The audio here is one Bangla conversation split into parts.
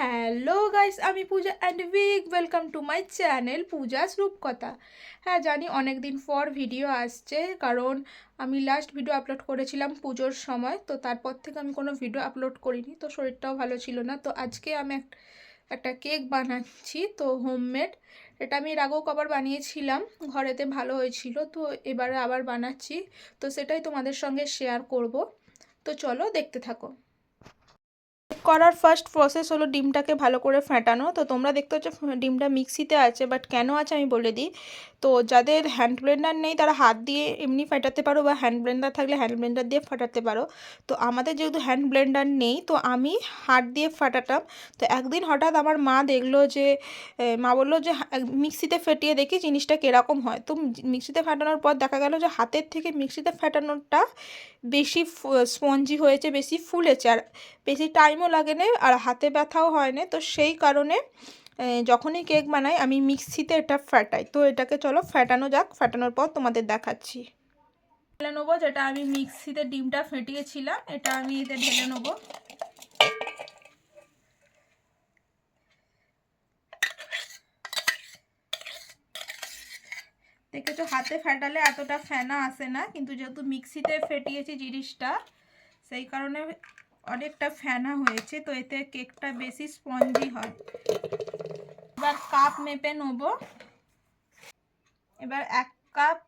হ্যালো গাইস আমি Puja and week welcome to my channel Puja's Rupkatha. হ্যাঁ জানি অনেক দিন পর ভিডিও আসছে, কারণ আমি লাস্ট ভিডিও আপলোড করেছিলাম পুজোর সময়, তো তারপর থেকে আমি কোনো ভিডিও আপলোড করিনি, তো শরীরটাও ভালো ছিল না। তো আজকে আমি এক, একটা কেক বানাচ্ছি, তো হোমমেড এটা আমি এর আগেও কবার বানিয়েছিলাম, ঘরেতে ভালো হয়েছিল, তো এবারে আবার বানাচ্ছি, তো সেটাই তোমাদের সঙ্গে শেয়ার করব। তো চলো দেখতে থাকো। করার ফার্স্ট প্রসেস হলো ডিমটাকে ভালো করে ফেটানো। তো তোমরা দেখতে পাচ্ছ, ডিমটা মিক্সিতে আছে বাট কেন আছে আমি বলে দিই। তো যাদের হ্যান্ড ব্লেন্ডার নেই, তারা হাত দিয়ে এমনি ফেটাতে পারো বা হ্যান্ড ব্লেন্ডার থাকলে হ্যান্ড ব্লেন্ডার দিয়ে ফাটাতে পারো। তো আমাদের যেহেতু হ্যান্ড ব্লেন্ডার নেই, তো আমি হাত দিয়ে ফাটাতাম। তো একদিন হঠাৎ আমার মা দেখল যে মা বলল যে মিক্সিতে ফেটিয়ে দেখি জিনিসটা কীরকম হয়। তো মিক্সিতে ফাটানোর পর দেখা গেল যে, হাতের থেকে মিক্সিতে ফাটানোটা বেশি স্পঞ্জি হয়েছে, বেশি ফুলেছে। আর বেশি টাইমও লাগে না আর হাতে ব্যথাও হয় না তো সেই কারণে যখনই কেক বানাই, আমি মিক্সিতে এটা ফাটাই। তো এটাকে চলো ফাটানো যাক। ফাটানোর পর তোমাদের দেখাচ্ছি। ঢেলে নেব যেটা আমি মিক্সিতে ডিমটা ফেটিয়েছিলাম। এটা আমি এতে ঢেলে নেব। দেখেছ, হাতে ফেটালে এতটা ফেনা আসে না। কিন্তু যেহেতু মিক্সিতে ফেটিয়েছি জিনিসটা, সেই কারণে অনেকটা ফেনা হয়েছে, তো এতে কেকটা বেশি স্পঞ্জি হয়। এবার কাপ মেপে নেব। এবার এক কাপ,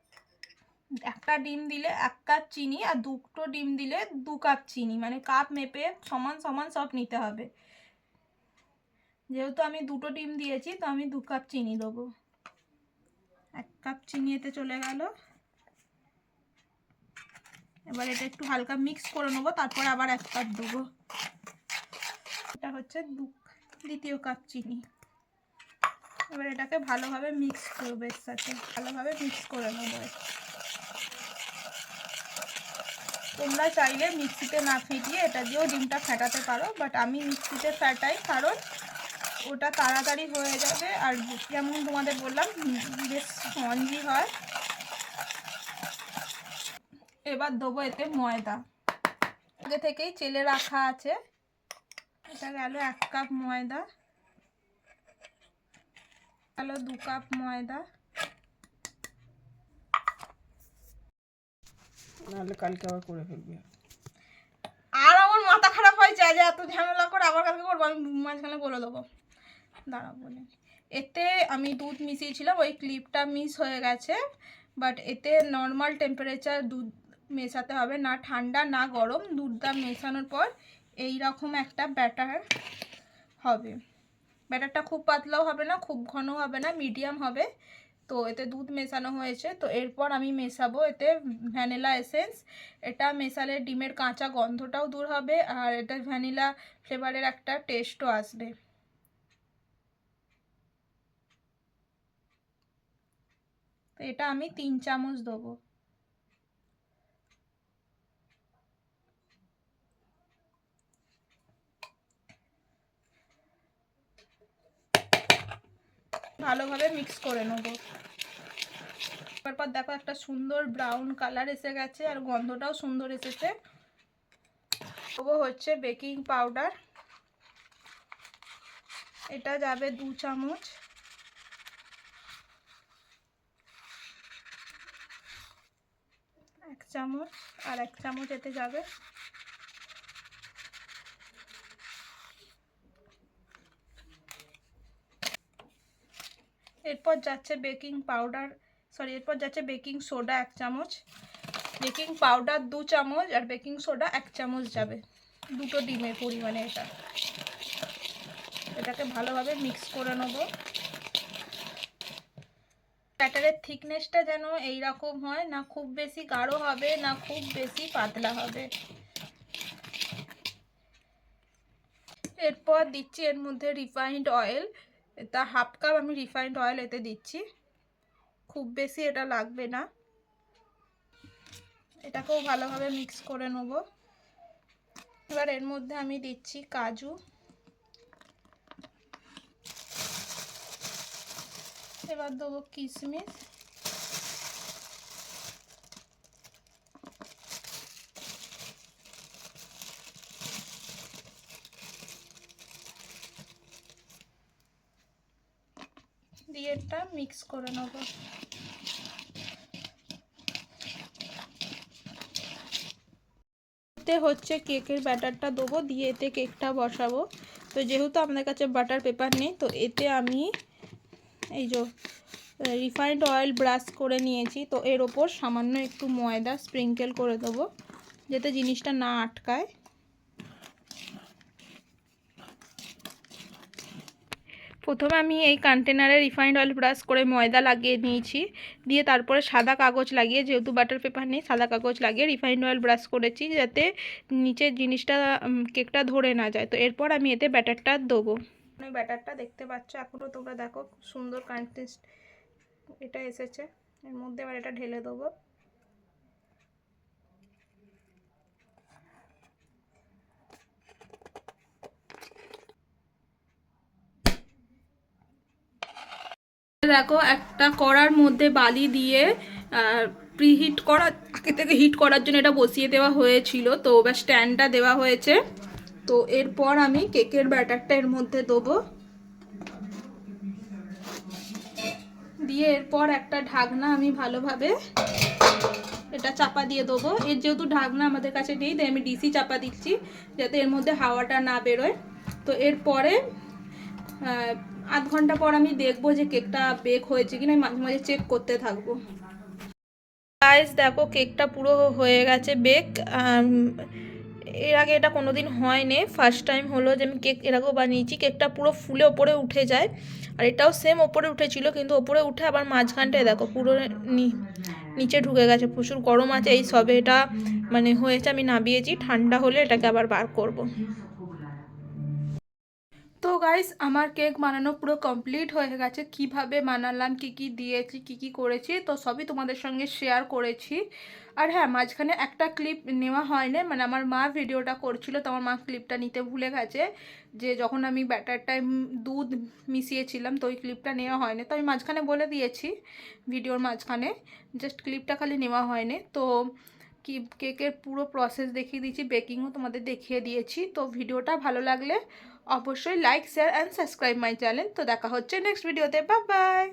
একটা ডিম দিলে এক কাপ চিনি আর দুটো ডিম দিলে দু কাপ চিনি। মানে কাপ মেপে সমান সমান সব নিতে হবে। যেহেতু আমি দুটো ডিম দিয়েছি, তো আমি দু কাপ চিনি দেবো। এক কাপ চিনি এতে চলে গেল। এবার এটা একটু হালকা মিক্স করে নেব, তারপর আবার এক কাপ দেবো। এটা হচ্ছে দু, দ্বিতীয় কাপ চিনি। এবার এটাকে ভালোভাবে মিক্স করব এর সাথে। ভালোভাবে মিক্স করে নেব তোমরা চাইলে মিক্সিতে না ফেটিয়ে এটা দিয়েও ডিমটা ফেটাতে পারো বাট আমি মিক্সিতে ফেটাই কারণ ওটা তাড়াতাড়ি হয়ে যাবে। আর যেমন তোমাদের বললাম বেশ স্পঞ্জি হয়। এবার দেবো এতে ময়দা। আগে থেকেই চেলে রাখা আছে। এটা গেল এক কাপ ময়দা। গেল দু কাপ ময়দা। নাহলে কালকে আবার করে ফেলবি। আর আমার মাথা খারাপ হয়েছে যে এত ঝামেলা করে আবার কালকে করব আমি মাঝখানে বলে দেবো। দাঁড়া বলে এতে আমি দুধ মিশিয়েছিলাম ওই ক্লিপটা মিস হয়ে গেছে বাট এতে নর্মাল টেম্পারেচার দুধ মেশাতে হবে। না ঠান্ডা, না গরম, দুধটা মেশানোর পর এই রকম একটা ব্যাটার হবে। ব্যাটারটা খুব পাতলাও হবে না, খুব ঘন হবে না, মিডিয়াম হবে। তো এতে দুধ মেশানো হয়েছে। তো এরপর আমি মেশাবো এতে ভ্যানিলা এসেন্স। এটা মেশালে ডিমের কাঁচা গন্ধটাও দূর হবে আর এটা ভ্যানিলা ফ্লেভারের একটা টেস্টও আসবে। তো এটা আমি তিন চামচ দেবো। ভালোভাবে মিক্স করে নেব। তারপর দেখো একটা সুন্দর ব্রাউন কালার এসে গেছে আর গন্ধটাও সুন্দর এসেছে। দেবো হচ্ছে বেকিং পাউডার এটা যাবে দু চামচ। এক চামচ আর এক চামচ এতে যাবে। এরপর যাচ্ছে বেকিং পাউডার সরি এরপর যাচ্ছে বেকিং সোডা এক চামচ, বেকিং পাউডার দু চামচ আর বেকিং সোডা এক চামচ যাবে। দুটো ডিমের পরিমাণে এটা। এটাকে ভালোভাবে মিক্স করে নেব। ব্যাটারের থিকনেসটা যেন এই রকম হয়, না খুব বেশি গাঢ় হবে, না খুব বেশি পাতলা হবে। এরপর দিচ্ছি এর মধ্যে রিফাইন্ড অয়েল তা হাফ কাপ আমি রিফাইন্ড অয়েল এতে দিচ্ছি। খুব বেশি এটা লাগবে না। এটাকেও ভালোভাবে মিক্স করে নেব। এবার এর মধ্যে আমি দিচ্ছি কাজু। এবার দেবো কিশমিশ দিয়ে এটা মিক্স করে নেব। এতে হচ্ছে কেকের ব্যাটারটা দেবো, দিয়ে এতে কেকটা বসাবো। তো যেহেতু আপনাদের কাছে বাটার পেপার নেই, তো এতে আমি এই যে, রিফাইন্ড অয়েল ব্রাশ করে নিয়েছি। তো এর ওপর সামান্য একটু ময়দা স্প্রিঙ্কেল করে দেবো, যাতে জিনিসটা না আটকায়। প্রথমে আমি এই কন্টেনারে রিফাইন্ড অয়েল ব্রাশ করে ময়দা লাগিয়ে নিয়েছি। দিয়ে তারপরে সাদা কাগজ লাগিয়ে, যেহেতু বাটার পেপার নেই, সাদা কাগজ লাগিয়ে রিফাইন্ড অয়েল ব্রাশ করেছি যাতে নিচের জিনিসটা কেকটা ধরে না যায়। তো এরপর আমি এতে ব্যাটারটা দেবো। ব্যাটারটা দেখতে পাচ্ছ এখনও তোমরা দেখো সুন্দর কন্টেস্ট এটা এসেছে। এর মধ্যে এবার এটা ঢেলে দেবো। দেখো, একটা কড়ার মধ্যে বালি দিয়ে প্রিহিট করা, আগে থেকে হিট করার জন্য এটা বসিয়ে দেওয়া হয়েছিল। তো এবার স্ট্যান্ডটা দেওয়া হয়েছে। তো এরপর আমি কেকের ব্যাটারটা এর মধ্যে দেবো। দিয়ে এরপর একটা ঢাকনা আমি ভালোভাবে এটা চাপা দিয়ে দেবো। এর যেহেতু ঢাকনা আমাদের কাছে নেই, তাই আমি ডিসি চাপা দিচ্ছি, যাতে এর মধ্যে হাওয়াটা না বেরোয়। তো এরপরে আধ ঘণ্টা পর আমি দেখব যে কেকটা বেক হয়েছে কিনা, আমি মাঝে মাঝে চেক করতে থাকব। গাইস দেখো কেকটা পুরো হয়ে গেছে বেক এর আগে এটা কোনো দিন হয়নি। ফার্স্ট টাইম হলো যে আমি কেক এর আগেও বানিয়েছি, কেকটা পুরো ফুলে ওপরে উঠে যায়। আর এটাও সেম ওপরে উঠেছিল, কিন্তু ওপরে উঠে আবার মাঝখানটায় দেখো পুরো নিচে ঢুকে গেছে, প্রচুর গরম আছে, এই সবে এটা মানে হয়েছে, আমি নাবিয়েছি ঠান্ডা হলে এটাকে আবার বার করব। গাইস আমার কেক বানানো পুরো কমপ্লিট হয়ে গেছে। কীভাবে বানালাম, কি কি দিয়েছি, কি কি করেছি, তো সবই তোমাদের সঙ্গে শেয়ার করেছি। আর হ্যাঁ মাঝখানে একটা ক্লিপ নেওয়া হয়নি মানে আমার মা ভিডিওটা করছিল, তো আমার মা ক্লিপটা নিতে ভুলে গেছে। যে যখন আমি ব্যাটারটায় দুধ মিশিয়েছিলাম, তো ওই ক্লিপটা নেওয়া হয়নি। তো আমি মাঝখানে বলে দিয়েছি, ভিডিওর মাঝখানে। জাস্ট ক্লিপটা খালি নেওয়া হয়নি। তো কি কেকের পুরো প্রসেস দেখিয়ে দিয়েছি বেকিংও তোমাদের দেখিয়ে দিয়েছি। তো ভিডিওটা ভালো লাগলে অবশ্যই like share and subscribe my channel তো দেখা হচ্ছে নেক্সট ভিডিওতে বা বাই